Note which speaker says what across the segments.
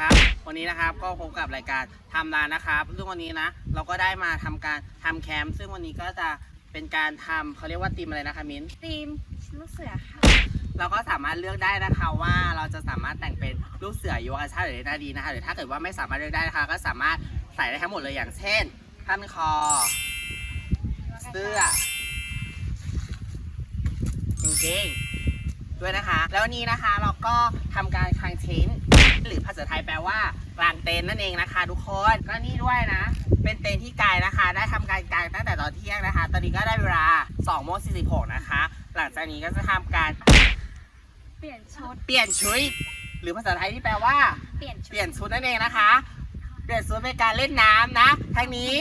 Speaker 1: การทำร้านนะครับ ซึ่งวันนี้นะ เราก็ได้มาทำการทำแคมป์ซึ่งวันนี้ก็จะเป็นการทำเขาเรียกว่าทีมอะไรนะคะมิ้น
Speaker 2: ทีมลูกเสือค่ะ
Speaker 1: เราก็สามารถเลือกได้นะคะว่าเราจะสามารถแต่งเป็นลูกเสือยูวาชาหรือนาดีนะคะหรือถ้าเกิดว่าไม่สามารถเลือกได้นะคะ ก็สามารถใส่ได้ทั้งหมดเลยอย่างเช่นพันคอ เสื้อจริงๆด้วยนะคะ แล้ววันนี้นะคะเราก็ทำการคลังชิ้น หรือภาษาไทยแปลว่ากลางเต็นท์นั่นเองนะคะ ทุกคนก็นี่ด้วยนะ เป็นเต็นท์ที่กายนะคะ ได้ทำการกางตั้งแต่ตอนเที่ยงนะคะ ตอนนี้ก็ได้เวลา2โมง46นะคะ หลังจากนี้ก็จะทำการ
Speaker 2: เปลี่ยนชุด
Speaker 1: เปลี่ยนชุด หรือภาษาไทยที่แปลว่า
Speaker 2: เปลี่ยนชุ
Speaker 1: เป
Speaker 2: ด
Speaker 1: ลี่ยนชุดนั่นเองนะคะ เปลี่ยนชุดเป็นการเล่นน้ำนะทางนี้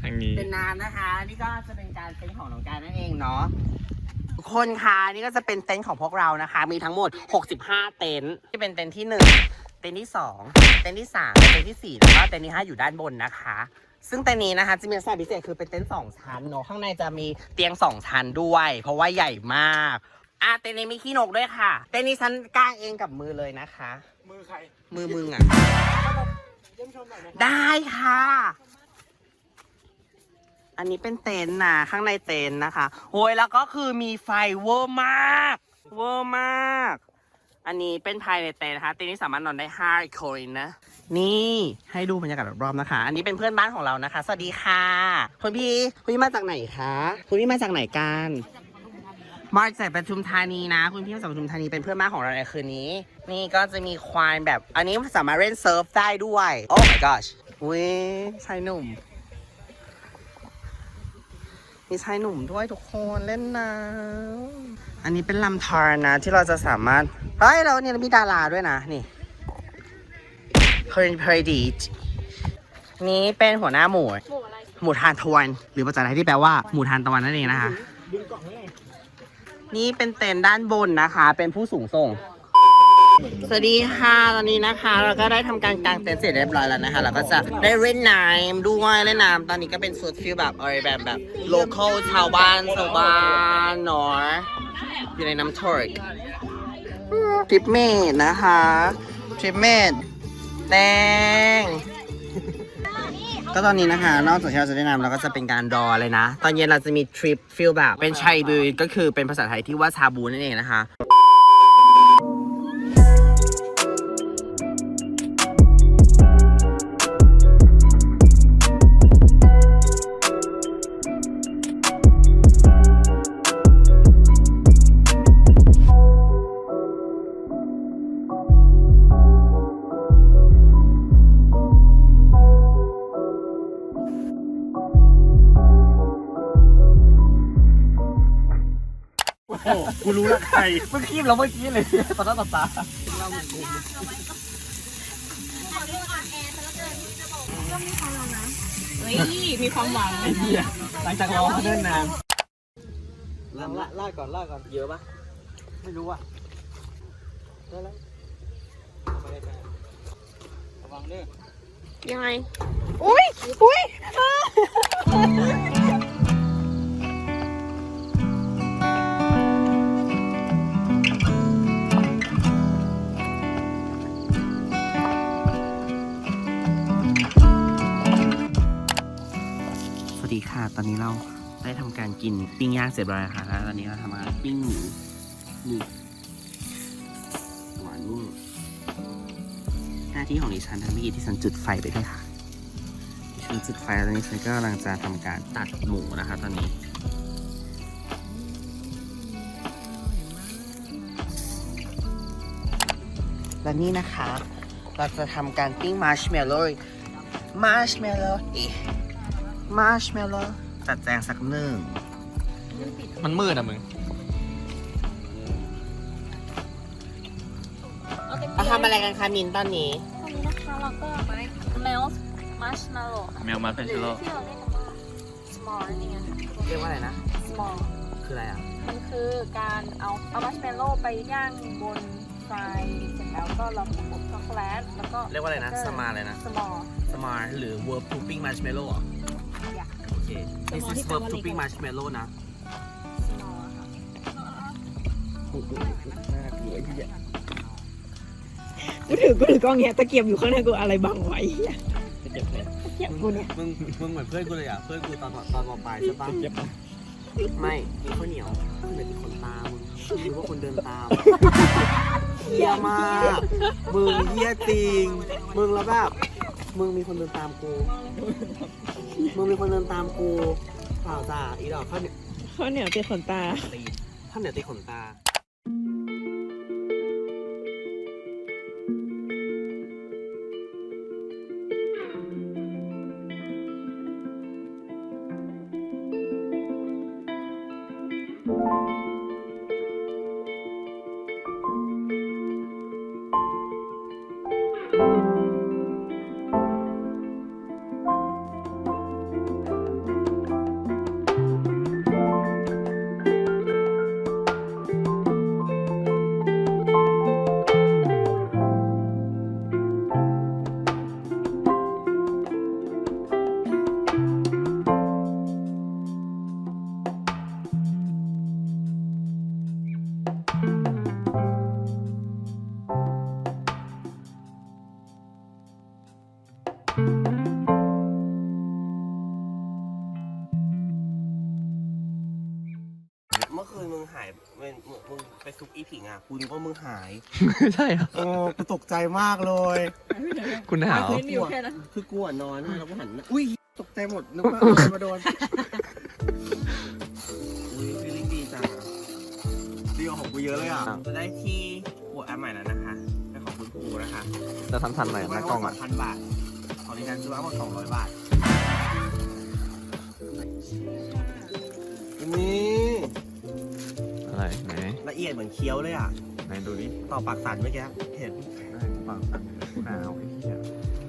Speaker 3: ทางนี้
Speaker 1: เป็นน้ำนะคะ นี่ก็จะเป็นการเต็นท์ของน้องการนั่นเองเนาะ ทุกคนคะนี่ก็จะเป็นเต็นท์ของพวกเรานะคะ มีทั้งหมด 65 เต็นท์ที่เป็นเต็นท์ที่ 1 เต็นท์ที่ 2 เต็นท์ที่ 3 เต็นท์ที่ 4 แล้วก็เต็นท์ที่ 5 อยู่ด้านบนนะคะ ซึ่งเต็นท์นี้นะคะจะมีลักษณะพิเศษคือเป็นเต็นท์สองชั้นเนาะข้างในจะมีเตียงสองชั้นด้วย เพราะว่าใหญ่มากอะเต็นท์นี้มีขี้นกด้วยค่ะ เต็นท์นี้ฉันกางเองกับมือเลยนะคะ
Speaker 3: มือใคร
Speaker 1: มือมึงอะ
Speaker 3: เยี่ยมชมหน่อยนะ
Speaker 1: ได้ค่ะ อันนี้เป็นเต็นท์นะข้างในเต็นท์นะคะโอ้ยแล้วก็คือมีไฟเวอร์มาก เวอร์มาก อันนี้เป็นภายในเต็นท์นะคะเต็นท์นี้สามารถนอนได้5คนนะ นี่ให้ดูบรรยากาศรอบๆนะคะ อันนี้เป็นเพื่อนบ้านของเรานะคะ สวัสดีค่ะคุณพี่คุณพี่มาจากไหนคะคุณพี่มาจากไหนกันมาจากปทุมธานีนะ คุณพี่มาจากปทุมธานีเป็นเพื่อนบ้านของเราในคืนนี้ นี่ก็จะมีควายแบบ อันนี้สามารถเล่นเซิร์ฟได้ด้วย โอ้ my gosh อุ้ยชายหนุ่ม มีชายหนุ่มด้วยทุกคนเล่นน้ำอันนี้เป็นลำธารนะที่เราจะสามารถเฮ้ยเราเนี่ยมีดาราด้วยนะนี่เพลินเพลดีนี้เป็นหัวหน้าหมู่
Speaker 2: หมู่อะไร
Speaker 1: หมูทานตะวันหรือภาษาไทยที่แปลว่าหมู่ทานตะวันนั่นเองนะคะ
Speaker 3: นี่
Speaker 1: เป็นเต็นท์ด้านบนนะคะ เป็นผู้สูงส่ง สวัสดีค่ะตอนนี้นะคะ เราก็ได้ทำการกางเต็นท์เสร็จเรียบร้อยแล้วนะคะ เราก็จะได้เล่นน้ำด้วยเล่นน้ำตอนนี้ก็เป็นสุดฟิลแบบอะไรแบบแบบโลเคอลชาวบ้านชาวบ้านเนาะอยู่ในน้ำทอร์กทริปเมดนะคะทริปเมดแดงก็ตอนนี้นะคะ นอกจากที่เราจะได้นำเราก็จะเป็นการรอเลยนะ ตอนเย็นเราจะมีทริปฟิลแบบเป็นชัยบูก็คือเป็นภาษาไทยที่ว่าชาบูนั่นเองนะคะ
Speaker 3: โอ้โหกูรู้ละใคร
Speaker 1: เมื่อกี้เราเมื่อกี้เลยต่อหน้าต่อตา
Speaker 2: เฮ้ยมีความหวัง
Speaker 3: ไอ้เหี้ยหลังจากรอเขาเดินนาน
Speaker 1: ลาลาก่อนลาก่อนเยอะปะ
Speaker 3: ไม่รู้อะได้แล้วระวังเด้อ
Speaker 2: ยังไงอุ้ยอุ้ย
Speaker 1: ค่ะ ตอนนี้เราได้ทำการกินปิ้งย่างเสร็จแล้วนะคะแล้วตอนนี้เราทำการปิ้งหมูนี่หวานนุ่มหน้าที่ของดิฉันทำเมื่อกี้ที่ฉันจุดไฟไปด้วยค่ะดิฉันจุดไฟแล้วตอนนี้ฉันก็กำลังจะทำการตัดหมูนะคะ ตอนนี้และนี่นะคะ เราจะทำการปิ้งมาร์ชเมลโล่มาร์ชเมลโล่ มาร์ชเมลโล่จัดแจงสักหนึ่ง
Speaker 3: มันมืดอะมึง
Speaker 1: เราทำอะไรกันคะมินตอนนี้
Speaker 2: ตอนนี้นะคะเราก็เมลส์มัชเมลโล่
Speaker 3: แมวมาเพน
Speaker 2: ห
Speaker 3: ชิ
Speaker 2: รือ
Speaker 3: โล
Speaker 2: ที่เราเรียกกันว่า small นั่นเองค่ะ
Speaker 1: เรียกว่าอะไรนะ
Speaker 2: small
Speaker 1: คืออะไรอะ
Speaker 2: มันคือการเอาเอามัชเมลโล่ไปย่างบนไฟเสร็จแล้วก็เราผสมช็อกโกแลตแล้วก็
Speaker 1: เรียกว่าอะไรนะ สมาร์เลยนะ
Speaker 2: small
Speaker 1: สมาร์หรือ verb to ปิ้ง marshmallow อะ
Speaker 2: อยาก
Speaker 1: โอเค this
Speaker 2: Small
Speaker 1: is
Speaker 2: ที่แปล
Speaker 1: verb
Speaker 2: ว่า
Speaker 1: to
Speaker 2: เล็ก
Speaker 1: ปิ้ง marshmallow นะ
Speaker 2: small ค่ะ
Speaker 1: โอ้โหน่ากลัวไอ้เหี้ย
Speaker 2: กูถือกูถือกล้องเนี้ยตะเกียบอยู่ข้างในกูอะไรบังไว้ตะเกียบกูเนี่ย
Speaker 1: มึงมึงเหมือนเพื่อนกูเลยอะ เพื่อนกูตอนตอนมปลายใช่ปะ
Speaker 3: ไม่มีข้าวเหนียวเหมือนคนตามมึงหรือว่าคนเดินตาม
Speaker 1: เฮียมากมึงเฮียจริงมึงแล้วแบบ มึงมีคนเดินตามกู มึงมีคนเดินตามกูเปล่าจ้าอีดอกข้าวเหนียว
Speaker 2: ข้าวเหนียวติดขนตา
Speaker 1: ตีข้าวเหนียวตีขนตา
Speaker 3: มึงมึงมึงไปซุกอีผิงอะกูนึกว่ามึงหาย
Speaker 4: ใช่เหรอ
Speaker 1: เออกูตกใจมากเลย
Speaker 4: คุณหนาว
Speaker 2: พื้นอยู่แค่นั้น
Speaker 3: คือกูอะนอนแล้วกูหันหน้า
Speaker 1: อุ้ยตกใจหมดนึกว่าอะไรมาโดน
Speaker 3: อุ้ยฟีลลิ่งดีจังอะ
Speaker 1: ดีกว่าของกูเยอะเลยอะ
Speaker 3: จะได้ที่โหวตแอปใหม่แล้วนะคะเป็นของคุณครูนะคะ
Speaker 4: จะทำทันไหนหน้ากล้องอะ
Speaker 3: พันบาทของดิฉันซื้อมาหมดสองร้อยบาท
Speaker 1: นี่
Speaker 4: อะไรไหน
Speaker 3: ละเอียดเหมือนเคี้ยวเลยอะ
Speaker 4: ไหนดูดิ
Speaker 3: ต่อปากสั่นเมื่อกี้เห็น
Speaker 4: ได้กูฟังสั่นคุณหนาวไอ้เหี้ย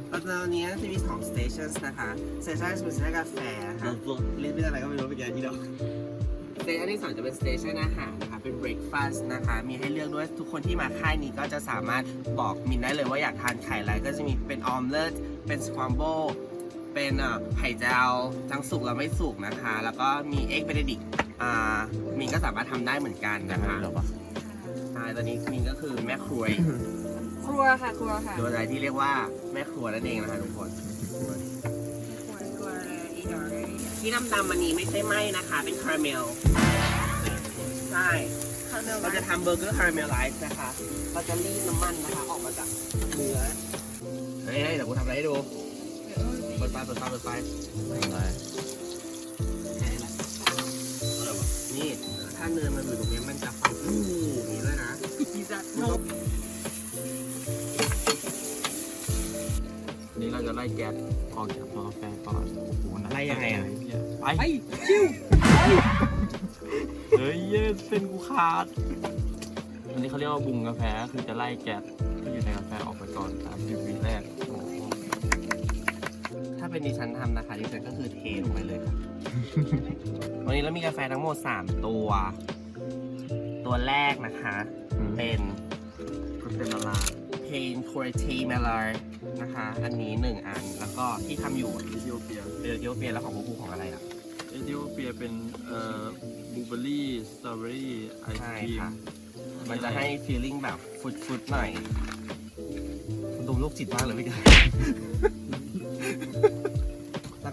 Speaker 3: แล้วตอนนี้จะมีสอง stations นะคะ station เป็นสถานกาแฟค่ะ
Speaker 1: เรียกเรื่องอะไรก็ไม่รู้ไปแกที่ดอก
Speaker 3: สเตชันที่สองจะเป็น station อาหารนะคะเป็น breakfast นะคะ มีให้เลือกด้วยทุกคนที่มาค่ายนี้ก็จะสามารถบอกมินได้เลยว่าอยากทานไข่อะไรก็จะมีเป็นออมเล็ตเป็น scramble เป็นอะไข่เจียวทั้งสุกและไม่สุกนะคะ แล้วก็มี egg benedict อ่ามินก็สามารถทำได้เหมือนกันนะคะ
Speaker 4: เหรอวะ
Speaker 3: ใช่ตอนนี้มินก็คือแม่ครัว
Speaker 2: ครัวค่ะครัวค่ะ
Speaker 3: โดยอะไรที่เรียกว่าแม่ครัวนั่นเองนะคะทุกคน
Speaker 2: ครัวครัวอีดอกเลย
Speaker 3: ที่ดำๆมันนี้ไม่ใช่ไหมนะคะ เป็นคาราเมลใช่
Speaker 2: ข้าวเหนียว
Speaker 3: เราจะทำเบอร์เกอร์คาราเมลไลซ์นะคะ เราจะรีดน้ำมันนะคะ ออกมาจากเนื้อเฮ้ยเดี๋ยวกูทำอะไรให้ดูเปิดไฟเปิดไฟเปิดไฟ ถ้าเนื้อมันอยู่ตรงนี้มันจะฟังอู้อย่างนี้เลยนะ
Speaker 2: อีจัด
Speaker 3: มันก็นี่เราจะไล่แก๊ส
Speaker 4: ออกจากตัวกาแฟก่อนโอ้โหหนัก
Speaker 3: ไล่ยังไงอะ
Speaker 4: ไปเฮ้ยเย้เส้นกูขาด อันนี้เขาเรียกว่าบุงกาแฟก็คือจะไล่แก๊สที่อยู่ในกาแฟออกไปก่อนตามสิบวิ
Speaker 3: เป็นดิฉันทำนะคะดิฉันก็คือเทลงไปเลยค่ะวันนี้เรามีกาแฟทั้งหมด3ตัว ตัวแรกนะคะ
Speaker 4: อืม
Speaker 3: เป็น
Speaker 4: มันเป็นอะไร
Speaker 3: เพนโคเรตีเมลาร์นะคะ อันนี้1อันแล้วก็ที่ทำอยู่
Speaker 4: เอธิโอเปีย
Speaker 3: เป็นเอธิโอเปียแล้วของพวกกูของอะไรอะ
Speaker 4: เอธิโอเปียเป็นเอ่อบลูเบอร์รี่สตรอเบอรี่ไอศ
Speaker 3: ใช่
Speaker 4: ครีม
Speaker 3: ค่ะ มันจะให้ฟีลลิ่งแบบฟุดฟุดๆหน่อยคุณดูโรคจิตมากเลยพี่กัน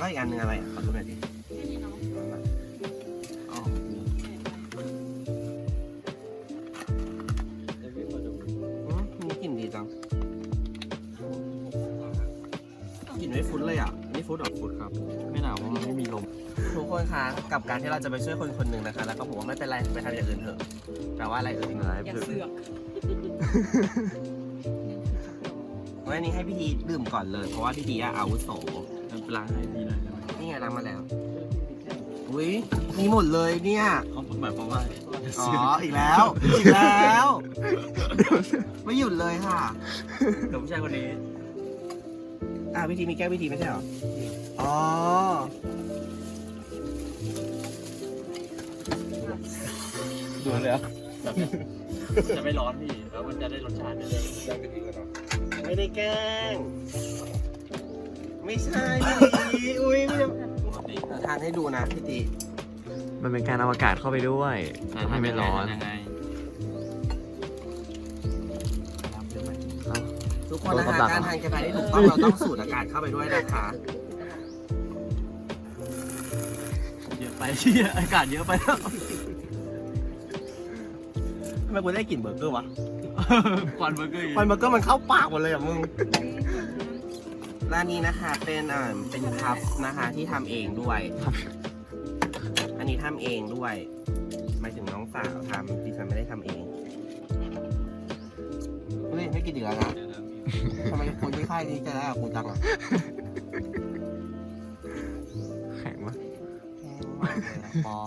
Speaker 3: แล้วก็อีกอันหนึงอะไรอะขอดูหน่อยดิ
Speaker 4: อ๋อ
Speaker 3: อืมมีกลิ่นดีจังกลิ่นไม่ฟุดเลยอะนี่ฟุดหรอ
Speaker 4: ฟุตครับ ไม่หนาวเพราะมันไม่มีลม
Speaker 3: ทุกคนคะกับการที่เราจะไปช่วยคนคนหนึ่งนะคะ แล้วก็บอกว่าไม่เป็นไรไปทำอย่างอื่นเถอะแปลว่าอะไรเอ่ย
Speaker 4: อะไร
Speaker 2: อย่า
Speaker 4: เพื่อ
Speaker 2: เสือก
Speaker 3: วันนี้ให้พี่ทีดื่มก่อนเลย เพราะว่าพี่ทีอะอาวุโส
Speaker 4: มัน ล้างให้ดีหน่อยได้ไหม
Speaker 3: นี่ไงรับมาแล้ว อุ้ยมีหมดเลยเนี่ย
Speaker 4: เขาหมายความว่า
Speaker 3: อ๋อ อีกแล้ว อีกแล้ว ไม่หยุดเลยค่ะ
Speaker 4: เดี๋ยวผู้ชายคนนี้
Speaker 3: อ่าวิธีมีแก้ววิธีไม่ใช่เหรอ อ๋อ
Speaker 4: ดูเลยอะแบบจะไม่ร้อนพี่ แล้วมันจะได้รสชาติด้วย
Speaker 3: ไม่ได้แกล้ง ไม่ใช่พี่ตีอุ้ยไม่ได้ทานให้ดูนะพี่ตี
Speaker 4: มันเป็นการเอาอากาศเข้าไปด้วยให้ไม่ร้อน
Speaker 5: ยังไง
Speaker 4: เอ้า
Speaker 3: ทุกคนนะคะ การทานกาแฟที่ถูกต้องเราต้องสูดอากาศเข้าไปด้วยนะคะ
Speaker 4: เยอะไปเชี่ยอากาศเยอะไปแล้ว
Speaker 3: ทำไมกูได้กลิ่นเบอร์เกอร์วะ
Speaker 4: ควันเบอร์เกอร์อีก
Speaker 3: ควันเบอร์เกอร์มันเข้าปากหมดเลยอะมึง ร้านนี้นะคะเป็นอ่าเป็นคัพนะคะที่ทำเองด้วย อันนี้ทำเองด้วยหมายถึงน้องสาวทำดิฉันไม่ได้ทำเองเฮ้ยไม่กินอีกแล้วนะทำไมคนที่ค่ายนี้จะได้กับกูจังอะ
Speaker 1: แข็งมาก
Speaker 3: แห้งมากเลยอะปอ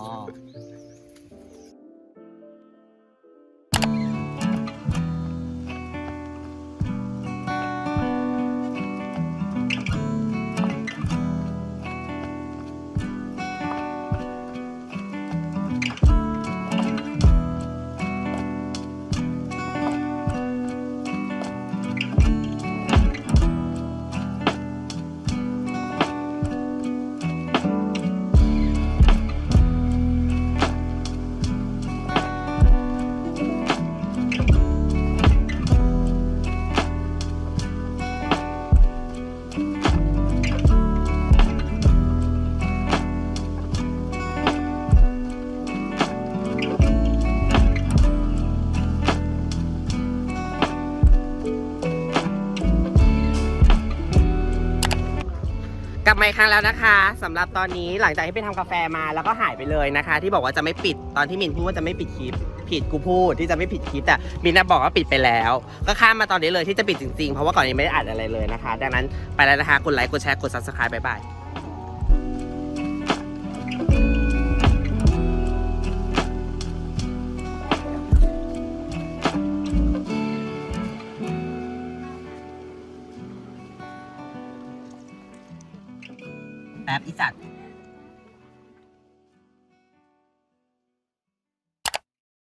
Speaker 1: ลับมาอีกครั้งแล้วนะคะสำหรับตอนนี้หลังจากที่ไปทำกาแฟมาแล้วก็หายไปเลยนะคะ ที่บอกว่าจะไม่ปิดตอนที่มินพูดว่าจะไม่ปิดคลิป ผิดกูพูดที่จะไม่ปิดคลิปแต่มินน่ะบอกว่าปิดไปแล้ว ก็ข้ามมาตอนนี้เลยที่จะปิดจริงๆ เพราะว่าก่อนนี้ไม่ได้อัดอะไรเลยนะคะ ดังนั้นไปแล้วนะคะกดไลค์กดแชร์กดซับสไครต์บ๊ายบาย ป๊บอีสัด